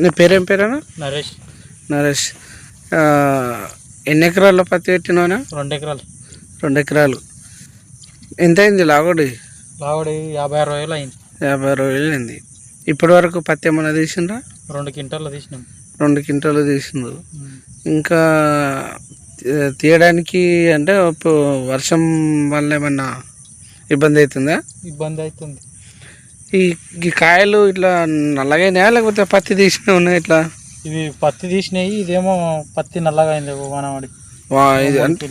నీ పేరేం పేరేనా? నరేష్. నరేష్. ఎన్ని ఎకరాల్లో పత్తి పెట్టినావునా రెండు ఎకరాలు. రెండు ఎకరాలు. ఎంత అయింది లాగోడి? లావడి యాభై ఆరు వేలు అయింది. యాభై అరవై వేలు అయింది. ఇప్పటి వరకు పత్తి ఏమైనా తీసిండ్రా? రెండు క్వింటాల్లో తీసినాం. రెండు క్వింటాలు తీసిండ్రు. ఇంకా తీయడానికి అంటే వర్షం వల్ల ఏమన్నా ఇబ్బంది అవుతుందా? ఇబ్బంది అవుతుంది. ఈ కాయలు ఇట్లా నల్లగైనాయా లేకపోతే పత్తి తీసినవి ఉన్నాయి ఇట్లా? ఇవి పత్తి తీసినాయి ఇదేమో పత్తి నల్లగా అయింది మనవాడి వా ఇది అంటే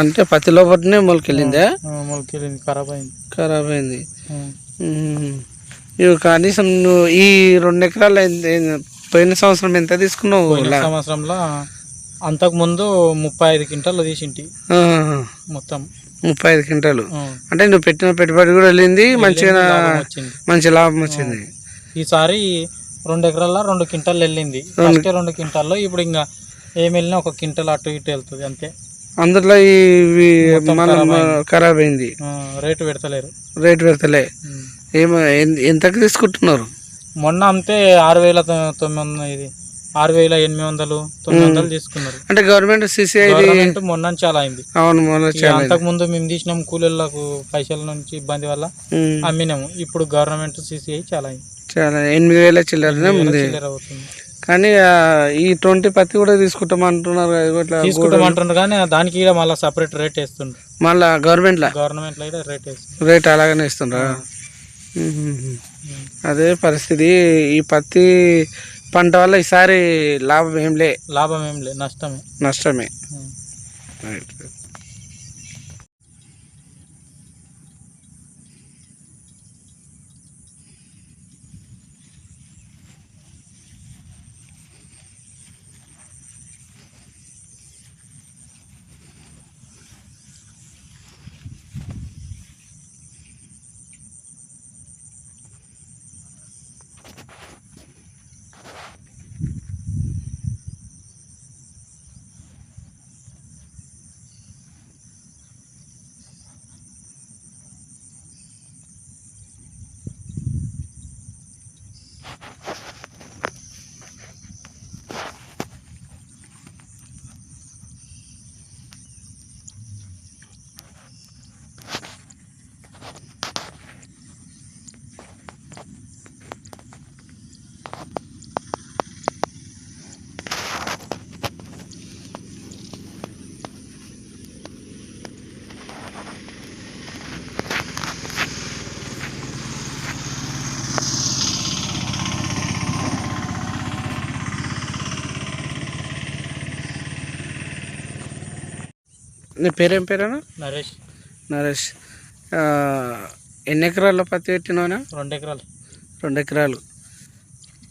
అంటే పత్తి లోపలనే మొలకెళ్ళిందా? మొలకెళ్ళింది ఖరాబ్ అయింది. ఖరాబ్ అయింది. ఇవి కనీసం నువ్వు ఈ రెండు ఎకరాలు పోయిన సంవత్సరం ఎంత తీసుకున్నావు సంవత్సరంలో అంతకు ముందు ముప్పై ఐదు క్వింటాలు తీసింటి. మొత్తం. ముప్పై ఐదు క్వింటాలు. అంటే నువ్వు పెట్టిన పెట్టుబడి కూడా వెళ్ళింది మంచిగా మంచి లాభం వచ్చింది. ఈసారి రెండు ఎకరాల్లో రెండు క్వింటాలు వెళ్ళింది. ఫస్ట్ రెండు క్వింటాల్లో ఇప్పుడు ఇంకా ఏం వెళ్ళినా ఒక క్వింటల్ అటు ఇటు వెళ్తుంది అంతే. అందులో ఇవి మన ఖరాబ్ అయింది. రేటు పెడతలేరు. రేట్ పెడతలే. ఏమో ఎంతకు తీసుకుంటున్నారు? మొన్న అంతే ఆరు వేల తొమ్మిది వందలు ఇది. ఆరు వేల ఎనిమిది వందలు తొమ్మిది వందలు తీసుకున్నారు. అంటే గవర్నమెంట్ సిసిఐ గవర్నమెంట్ మొన్న చాలా అయింది. అవును మొన్న అంతకు ముందు మేము తీసినాం కూలీలకు పైసల నుంచి ఇబ్బంది వల్ల. అమ్మినాము. ఇప్పుడు గవర్నమెంట్ సిసిఐ చాలా అయింది. చాలా ఎనిమిది వేల ఉంది. చిల్లర అవుతుంది. కానీ ఈ ట్వంటీ పత్తి కూడా తీసుకుంటామంటున్నారు తీసుకుంటామంటున్నారు కానీ దానికి మళ్ళీ సపరేట్ రేట్ వేస్తుండ్రు. మళ్ళా గవర్నమెంట్లో? గవర్నమెంట్లో కూడా రేట్ రేట్ అలాగనే ఇస్తుండ్రా. అదే పరిస్థితి. ఈ పత్తి పంట వల్ల ఈసారి లాభం ఏం లే. లాభం ఏం లేదు నష్టమే. నష్టమే. రైట్. నీ పేరేం పేరేనా? నరేష్. నరేష్. ఎన్ని ఎకరాల్లో పత్తి పెట్టినావునా రెండు ఎకరాలు. రెండు ఎకరాలు.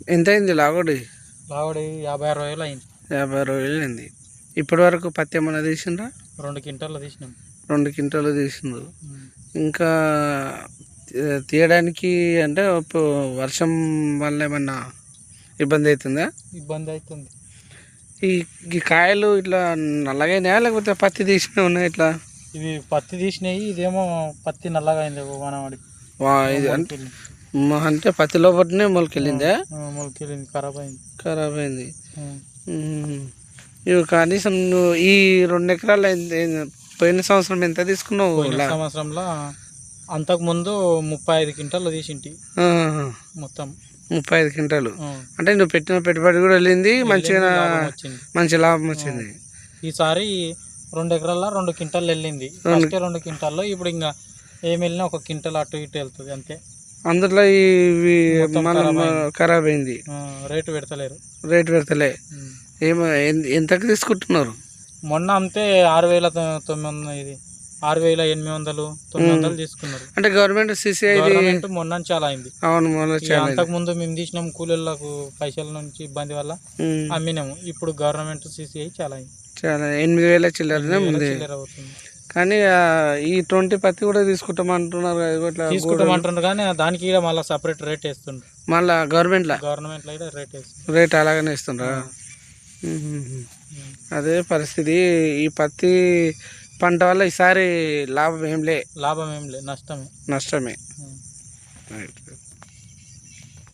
ఎంత అయింది లాగోడి? లావడి యాభై ఆరు వేలు అయింది. యాభై అరవై వేలు అయింది. ఇప్పటి వరకు పత్తి ఏమైనా తీసిండ్రా? రెండు క్వింటాల్లో తీసినాం. రెండు క్వింటాలు తీసిండ్రు. ఉమ్. ఇంకా తీయడానికి అంటే వర్షం వల్ల ఏమన్నా ఇబ్బంది అవుతుందా? ఇబ్బంది అవుతుంది. ఈ ఈ కాయలు ఇట్లా నల్లగైనాయా? లేకపోతే పత్తి తీసినవి ఉన్నాయి ఇట్లా? ఇవి పత్తి తీసినాయి ఇదేమో పత్తి నల్లగా అయింది మనవాడి వా ఇది అంటే మ- అంటే పత్తి లోపలనే మొలకెళ్ళిందా? మొలకెళ్ళింది ఖరాబ్ అయింది ఖరాబ్ అయింది. ఇవి కనీసం నువ్వు ఈ రెండు ఎకరాలు పోయిన సంవత్సరం ఎంత తీసుకున్నావు? సంవత్సరంలో అంతకు ముందు ముప్పై ఐదు క్వింటాలు తీసింటి. మొత్తం. ముప్పై ఐదు క్వింటాలు. అంటే నువ్వు పెట్టిన పెట్టుబడి కూడా వెళ్ళింది మంచిగా మంచి లాభం వచ్చింది. ఈసారి రెండు ఎకరాల్లో రెండు క్వింటాలు వెళ్ళింది. ఫస్ట్ రెండు క్వింటాల్లో ఇప్పుడు ఇంకా ఏం వెళ్ళినా ఒక క్వింటల్ అటు ఇటు వెళ్తుంది అంతే. అందులో ఇవి ఖరాబ్ అయింది. రేటు పెడతలేరు. రేట్ పెడతలే. ఏమో ఎంతకు తీసుకుంటున్నారు? మొన్న అంతే ఆరు వేల తొమ్మిది వందలు ఇది. ఆరు వేల ఎనిమిది వందలు తొమ్మిది వందలు తీసుకున్నారు. అంటే గవర్నమెంట్ సిసిఐ గవర్నమెంట్ మొన్న చాలా అయింది. అవును అంతకు ముందు మేము తీసినాం కూలీలకు పైసల నుంచి ఇబ్బంది వల్ల మ్మ్. అమ్మినాము. ఇప్పుడు గవర్నమెంట్ సిసిఐ చాలా అయింది. చాలా ఎనిమిది వేల చిల్లర అవుతుంది. కానీ ఈ ట్వంటీ పత్తి కూడా తీసుకుంటామంటున్నారు తీసుకుంటామంటున్నారు కానీ దానికి కూడా మళ్ళీ సపరేట్ రేట్ వేస్తుండ్రు. మళ్ళా గవర్నమెంట్లో? గవర్నమెంట్లో కూడా రేట్ వేస్తుంది. రేట్ అలాగనే ఇస్తుండ్రా అదే పరిస్థితి. ఈ పత్తి పంట వల్ల ఈసారి లాభం ఏం లే. లాభం ఏం లేదు నష్టమే. నష్టమే. రైట్.